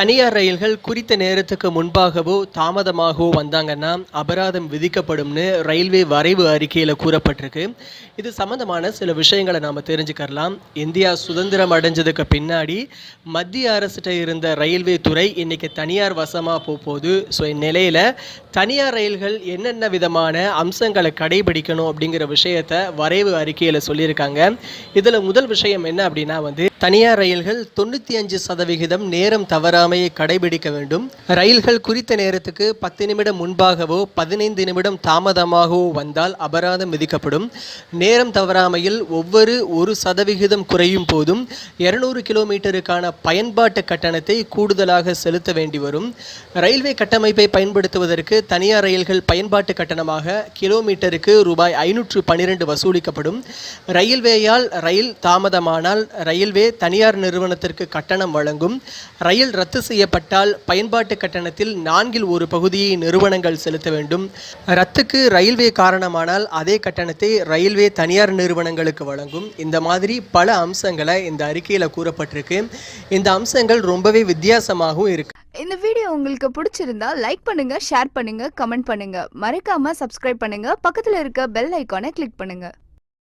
தனியார் ரயில்கள் குறித்த நேரத்துக்கு முன்பாகவோ தாமதமாகவோ வந்தாங்கன்னா அபராதம் விதிக்கப்படும்னு ரயில்வே வரைவு அறிக்கையில் கூறப்பட்டிருக்கு. இது சம்மந்தமான சில விஷயங்களை நாம் தெரிஞ்சுக்கலாம் இந்தியா சுதந்திரம் அடைஞ்சதுக்கு பின்னாடி மத்திய அரசிட்ட இருந்த ரயில்வே துறை இன்னைக்கு தனியார் வசமாக போகுது ஸோ இந்நிலையில் தனியார் ரயில்கள் என்னென்ன விதமான அம்சங்களை கடைபிடிக்கணும் அப்படிங்கிற விஷயத்த வரைவு அறிக்கையில் சொல்லியிருக்காங்க. இதில் முதல் விஷயம் என்ன அப்படின்னா வந்து தனியார் ரயில்கள் தொண்ணூற்றி அஞ்சு சதவிகிதம் நேரம் தவறாக தவறாமையை கடைபிடிக்க வேண்டும். ரயில்கள் குறித்த நேரத்துக்கு பத்து நிமிடம் முன்பாகவோ பதினைந்து நிமிடம் தாமதமாகவோ வந்தால் அபராதம் விதிக்கப்படும். நேரம் தவறாமையில் ஒவ்வொரு ஒரு சதவிகிதம் குறையும் போதும் இருநூறு கிலோமீட்டருக்கான பயன்பாட்டு கட்டணத்தை கூடுதலாக செலுத்த வேண்டி வரும். ரயில்வே கட்டமைப்பை பயன்படுத்துவதற்கு தனியார் ரயில்கள் பயன்பாட்டு கட்டணமாக கிலோமீட்டருக்கு ரூபாய் ஐநூற்று பன்னிரண்டு வசூலிக்கப்படும். ரயில்வேயால் ரயில் தாமதமானால் ரயில்வே தனியார் நிறுவனத்திற்கு கட்டணம் வழங்கும். ரயில் ரத்து ரத்து செய்யப்பட்டால் பயன்பாட்டு கட்டணத்தில் நான்கில் ஒரு பகுதியை நிறுவனங்கள் செலுத்த வேண்டும். ரத்துக்கு ரயில்வே காரணமானால் அதே கட்டணத்தை ரயில்வே தனியார் நிறுவனங்களுக்கு வழங்கும். இந்த மாதிரி பல அம்சங்களை இந்த அறிக்கையில் கூறப்பட்டிருக்கு. இந்த அம்சங்கள் ரொம்பவே வித்தியாசமாகவும் இருக்கு. இந்த வீடியோ உங்களுக்கு பிடிச்சிருந்தா லைக் பண்ணுங்க ஷேர் பண்ணுங்க கமெண்ட் பண்ணுங்க. மறக்காம சப்ஸ்கிரைப் பண்ணுங்க. பக்கத்தில் இருக்க பெல் ஐக்கானை கிளிக் பண்ணுங்க.